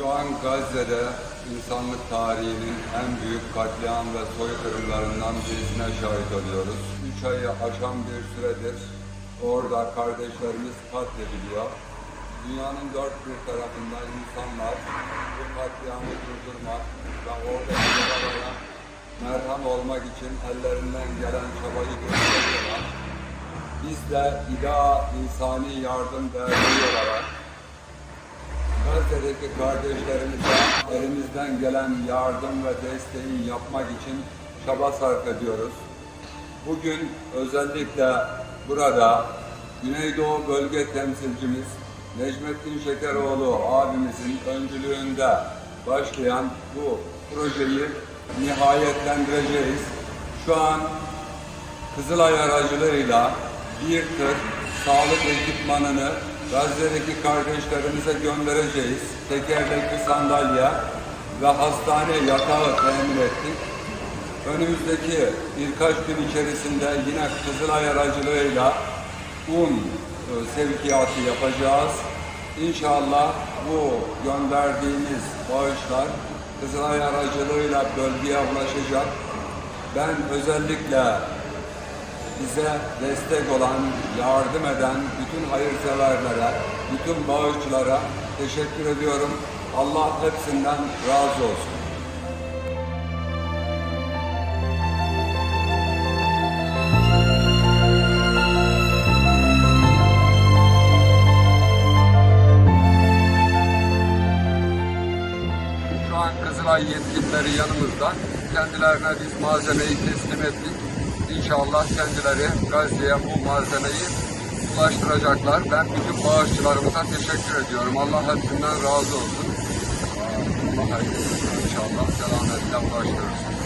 an Gazze'de insanlık tarihinin en büyük katliam ve soykırımlarından birisine şahit oluyoruz. Üç ayı aşan bir süredir orada kardeşlerimiz katlediliyor. Dünyanın dört bir tarafından insanlar bu katliamı durdurmak ve orada yaralara merham olmak için ellerinden gelen çabayı gösteriyorlar. Biz de İDA İnsani Yardım Derneği olarak Gazze'deki kardeşlerimize elimizden gelen yardım ve desteği yapmak için çaba sarf ediyoruz. Bugün özellikle burada Güneydoğu Bölge Temsilcimiz Necmettin Şekeroğlu abimizin öncülüğünde başlayan bu projeyi nihayetlendireceğiz. Şu an Kızılay aracılığıyla bir tır sağlık ekipmanını Gazze'deki kardeşlerimize göndereceğiz. Tekerlekli sandalye ve hastane yatağı temin ettik. Önümüzdeki birkaç gün içerisinde yine Kızılay aracılığıyla un e, sevkiyatı yapacağız. İnşallah bu gönderdiğimiz bağışlar Kızılay aracılığıyla bölgeye ulaşacak. Ben özellikle bize destek olan, yardım eden bütün hayırseverlere, bütün bağışçılara teşekkür ediyorum. Allah hepsinden razı olsun. Şu an Kızılay yetkilileri yanımızda. Kendilerine biz malzemeyi teslim ettik. İnşallah kendileri Gazze'ye bu malzemeyi ulaştıracaklar. Ben bütün bağışçılarımıza teşekkür ediyorum. Allah hepsinden razı olsun. Allah hayırlısı inşallah selametle ulaştırırsın.